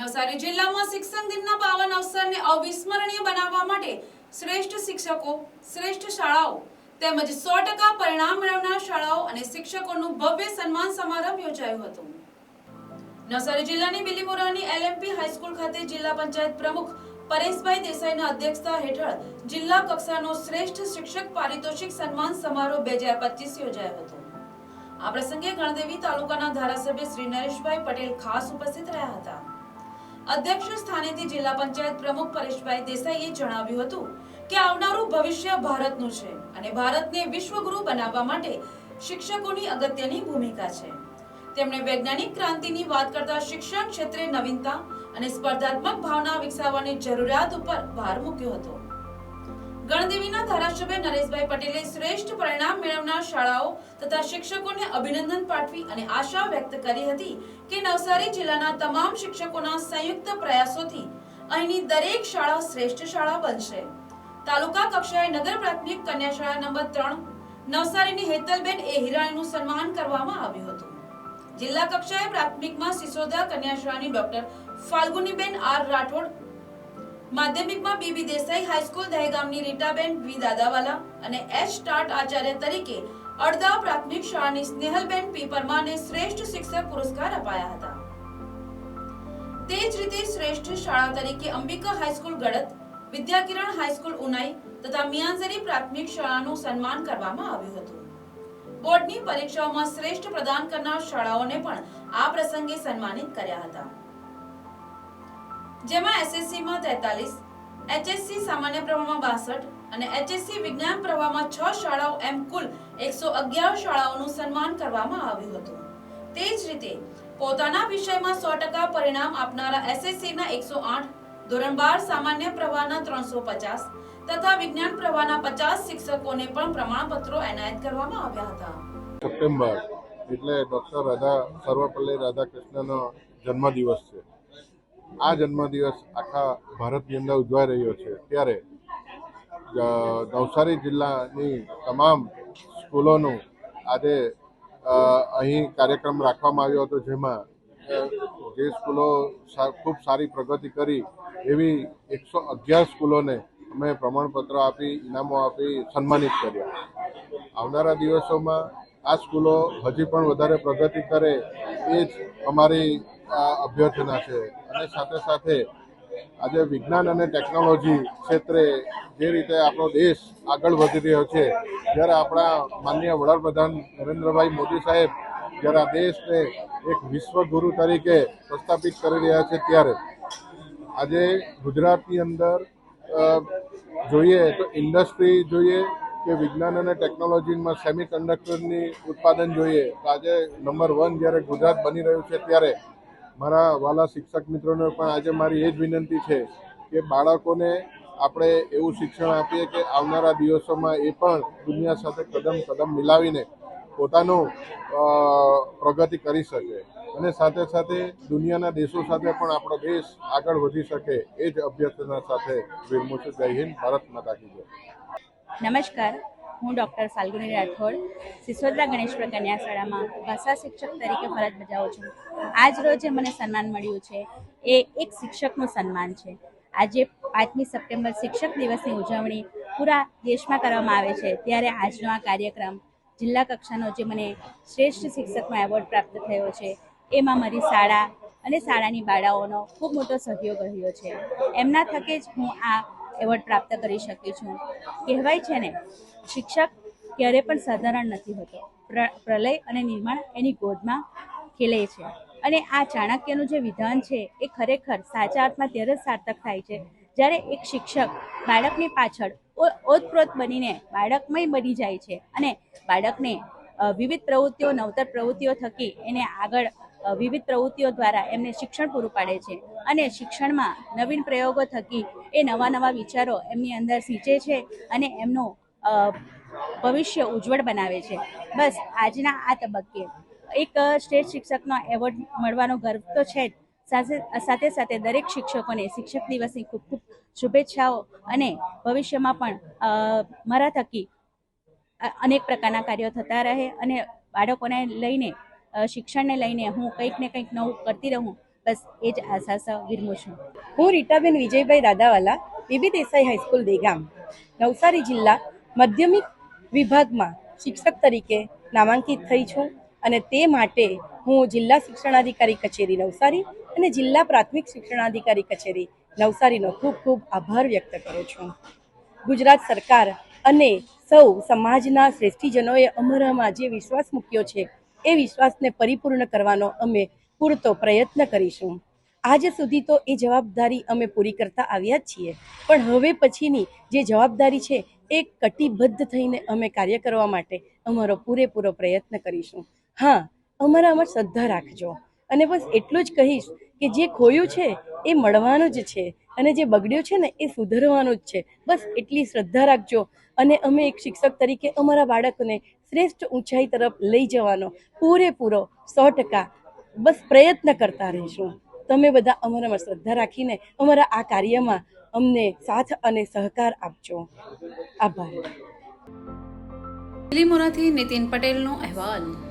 નવસારી જિલ્લામાં શિક્ષણ દિનના પાવન અવસરને અવિસ્મરણીય બનાવવા માટે શ્રેષ્ઠ શિક્ષકો, શ્રેષ્ઠ શાળાઓ તેમજ સો ટકા પરિણામ મેળવનાર શાળાઓ અને શિક્ષકોનું ભવ્ય સન્માન સમારંભ યોજાયો હતો. નવસારી જિલ્લાની બિલીમોરાની એલએમપી હાઈસ્કૂલ ખાતે જિલ્લા પંચાયત પ્રમુખ પરેશભાઈ દેસાઈના અધ્યક્ષતા હેઠળ જિલ્લા કક્ષાનો શ્રેષ્ઠ શિક્ષક પારિતોષિક સન્માન સમારોહ બે હજાર પચીસ યોજાયો હતો. આ પ્રસંગે ગણદેવી તાલુકાના ધારાસભ્ય શ્રી નરેશભાઈ પટેલ ખાસ ઉપસ્થિત રહ્યા હતા. અધ્યક્ષ સ્થાનેથી જિલ્લા પંચાયત પ્રમુખ પરેશભાઈ દેસાઈએ જણાવ્યું હતું કે આવનારું ભવિષ્ય ભારતનું છે અને ભારતને વિશ્વગુરુ બનાવવા માટે શિક્ષકોની અગત્યની ભૂમિકા છે. તેમણે વૈજ્ઞાનિક ક્રાંતિની વાત કરતા શિક્ષણ ક્ષેત્રે નવીનતા અને સ્પર્ધાત્મક ભાવના વિકસાવવાની જરૂરિયાત ઉપર ભાર મૂક્યો હતો. ગણદેવીના ધારાસભ્ય નરેશભાઈ પટેલે શ્રેષ્ઠ પરિણામ મેળવનાર શાળાઓ તથા શિક્ષકોને અભિનંદન પાઠવી અને આશા વ્યક્ત કરી હતી કે નવસારી જિલ્લાના તમામ શિક્ષકોના સંયુક્ત પ્રયાસોથી અહીંની દરેક શાળા શ્રેષ્ઠ શાળા બનશે. તાલુકા કક્ષાએ નગર પ્રાથમિક કન્યા શાળા નંબર ત્રણ, નવસારીની હેતલબેન એ હિરાણીનું સન્માન કરવામાં આવ્યું હતું. જિલ્લા કક્ષાએ પ્રાથમિકમાં સિસોદા કન્યા શાળાની doctor Falguniben R Rathod માધ્યમિકમાં B B Desai high school દહેગામની Ritaben V Dadawala અને એચ સ્ટાર્ટ આચાર્ય તરીકે અડધા પ્રાથમિક શાળાની સ્નેહલબેન પી પરમાને શ્રેષ્ઠ શિક્ષક પુરસ્કાર અપાયા હતા. તે જ રીતે શ્રેષ્ઠ શાળા તરીકે Ambika high school Gadat, Vidyakiran high school Unai તથા મિયાંઝરી પ્રાથમિક શાળાનું સન્માન કરવામાં આવ્યું હતું. બોર્ડની પરીક્ષાઓમાં શ્રેષ્ઠ પ્રદાન કરનાર શાળાઓને પણ આ પ્રસંગે સન્માનિત કર્યા હતા. જેમાં એસએસસીમાં તેતાલીસ એચએસસી સામાન્ય પ્રવાહમાં 62 અને એચએસસી વિજ્ઞાન પ્રવાહમાં છ શાળાઓ એમ કુલ 111 શાળાઓનું સન્માન કરવામાં આવ્યું હતું. તે જ રીતે, પોતાના વિષયમાં સો ટકા પરિણામ આપનારા એસએસસીના એકસો આઠ, ધોરણ બાર સામાન્ય પ્રવાહના 350 તથા વિજ્ઞાન પ્રવાહના 50 શિક્ષકોને પણ પ્રમાણપત્રો એનાયત કરવામાં આવ્યા હતા. સપ્ટેમ્બર એટલે ડોક્ટર રાધા, સર્વપલ્લી રાધાકૃષ્ણનો જન્મદિવસ છે. આ જન્મદિવસ આખા ભારતની અંદર ઉજવાઈ રહ્યો છે. ત્યારે નવસારી જિલ્લાની તમામ સ્કૂલોનું આજે અહીં કાર્યક્રમ રાખવામાં આવ્યો હતો, જેમાં જે સ્કૂલો ખૂબ સારી પ્રગતિ કરી, એવી એકસો અગિયાર સ્કૂલોને અમે પ્રમાણપત્ર આપી, ઇનામો આપી સન્માનિત કર્યા. આવનારા દિવસોમાં આ સ્કૂલો હજી પણ વધારે પ્રગતિ કરે, એ જ અમારી અભ્યર્થના છે. અને સાથે સાથે આજે વિજ્ઞાન અને ટેકનોલોજી ક્ષેત્રે જે રીતે આપણો દેશ આગળ વધી રહ્યો છે, જ્યારે આપણા માનનીય વડાપ્રધાન નરેન્દ્રભાઈ મોદી સાહેબ જ્યારે આ દેશને એક વિશ્વગુરુ તરીકે પ્રસ્થાપિત કરી રહ્યા છે ત્યારે આજે ગુજરાતની અંદર જોઈએ તો ઇન્ડસ્ટ્રી જોઈએ કે વિજ્ઞાન અને ટેકનોલોજીમાં સેમી કન્ડક્ટરની ઉત્પાદન જોઈએ. તો આજે નંબર વન જ્યારે ગુજરાત બની રહ્યું છે ત્યારે મારા વાલા શિક્ષક મિત્રોને પણ આજે મારી એ જ વિનંતી છે કે બાળકોને આપણે એવું શિક્ષણ આપીએ કે આવનારા દિવસોમાં એ પણ દુનિયા સાથે કદમ કદમ મિલાવીને પોતાનું પ્રગતિ કરી શકે. અને સાથે સાથે દુનિયાના દેશો સાથે પણ આપણો દેશ આગળ વધી શકે એ જ અભ્યર્થના સાથે વિરમું છું. જય હિન્દ, ભારત માતા કી નમસ્કાર. હું ડૉક્ટર ફાલ્ગુની રાઠોડ, સિસોદરા ગણેશ્વર કન્યા શાળામાં ભાષા શિક્ષક તરીકે ફરજ બજાવું છું. આજ રોજે મને સન્માન મળ્યું છે. એ એક શિક્ષકનું સન્માન છે. આજે પાંચમી સપ્ટેમ્બર શિક્ષક દિવસની ઉજવણી પૂરા દેશમાં કરવામાં આવે છે. ત્યારે આજનો આ કાર્યક્રમ જિલ્લા કક્ષાનો જે મને શ્રેષ્ઠ શિક્ષકનો એવોર્ડ પ્રાપ્ત થયો છે, એમાં મારી શાળા અને શાળાની બાળાઓનો ખૂબ મોટો સહયોગ રહ્યો છે. એમના થકે જ હું આ એવોર્ડ પ્રાપ્ત કરી શકી છું. કહેવાય છે ને, શિક્ષક ક્યારે પણ સાધારણ નથી હોતો. પ્ર- પ્રલય અને નિર્માણ એની ગોદમાં ખીલે છે. અને આ ચાણક્યનું જે વિધાન છે, એ ખરેખર સાચા અર્થમાં ત્યારે જ સાર્થક થાય છે, જ્યારે એક શિક્ષક બાળકની પાછળ ઓતપ્રોત બનીને બાળકમય બની જાય છે અને બાળકને વિવિધ પ્રવૃત્તિઓ, નવતર પ્રવૃત્તિઓ થકી એને આગળ વિવિધ પ્રવૃત્તિઓ દ્વારા એમને શિક્ષણ પૂરું પાડે છે અને શિક્ષણમાં નવીન પ્રયોગો થકી એ નવા નવા વિચારો એમની અંદર સિંચે છે અને એમનું ભવિષ્ય ઉજ્જવળ બનાવે છે. બસ આજના આ તબક્કે એક સ્ટેટ શિક્ષકનો એવોર્ડ મળવાનો ગર્વ તો છે જ. સાથે સાથે દરેક શિક્ષકોને શિક્ષક દિવસની ખૂબ ખૂબ શુભેચ્છાઓ અને ભવિષ્યમાં પણ મારા થકી અનેક પ્રકારના કાર્યો થતા રહે અને બાળકોને લઈને શિક્ષણને લઈને હું કંઈક ને કંઈક નવું કરતી રહું, બસ એ જ આશા વિરમું છું. હું Ritaben Vijaybhai Dadawala BB Desai high school Degam, Navsari જિલ્લા માધ્યમિક વિભાગમાં શિક્ષક તરીકે નામાંકિત થઈ છું અને તે માટે હું જિલ્લા શિક્ષણાધિકારી કચેરી નવસારી અને જિલ્લા પ્રાથમિક શિક્ષણાધિકારી કચેરી નવસારીનો ખૂબ ખૂબ આભાર વ્યક્ત કરું છું. ગુજરાત સરકાર અને સૌ સમાજના શ્રેષ્ઠીજનોએ અમારામાં જે વિશ્વાસ મૂક્યો છે એ વિશ્વાસને પરિપૂર્ણ કરવાનો અમે પૂરતો પ્રયત્ન કરીશું. આજ સુધી તો એ જવાબદારી અમે પૂરી કરતા આવ્યા જ છીએ. પણ હવે પછીની જે જવાબદારી છે એ કટિબદ્ધ થઈને અમે કાર્ય કરવા માટે અમારો પૂરેપૂરો પ્રયત્ન કરીશું. હા, અમારામાં શ્રદ્ધા રાખજો. અને બસ એટલું જ કહીશ કે જે ખોયું છે, એ મળવાનું જ છે. અને જે બગડ્યું છે ને, એ સુધરવાનું જ છે. બસ એટલી શ્રદ્ધા રાખજો. અને અમે એક શિક્ષક તરીકે અમારા બાળકને શ્રેષ્ઠ ઊંચાઈ તરફ લઈ જવાનો પૂરેપૂરો સો ટકા બસ પ્રયત્ન કરતા રહીશું. તમે બધા અમારામાં શ્રદ્ધા રાખીને અમારા આ કાર્યમાં અમને સાથ અને સહકાર આપજો. આભાર. લીમોરાથી નીતિન પટેલનો અહેવાલ.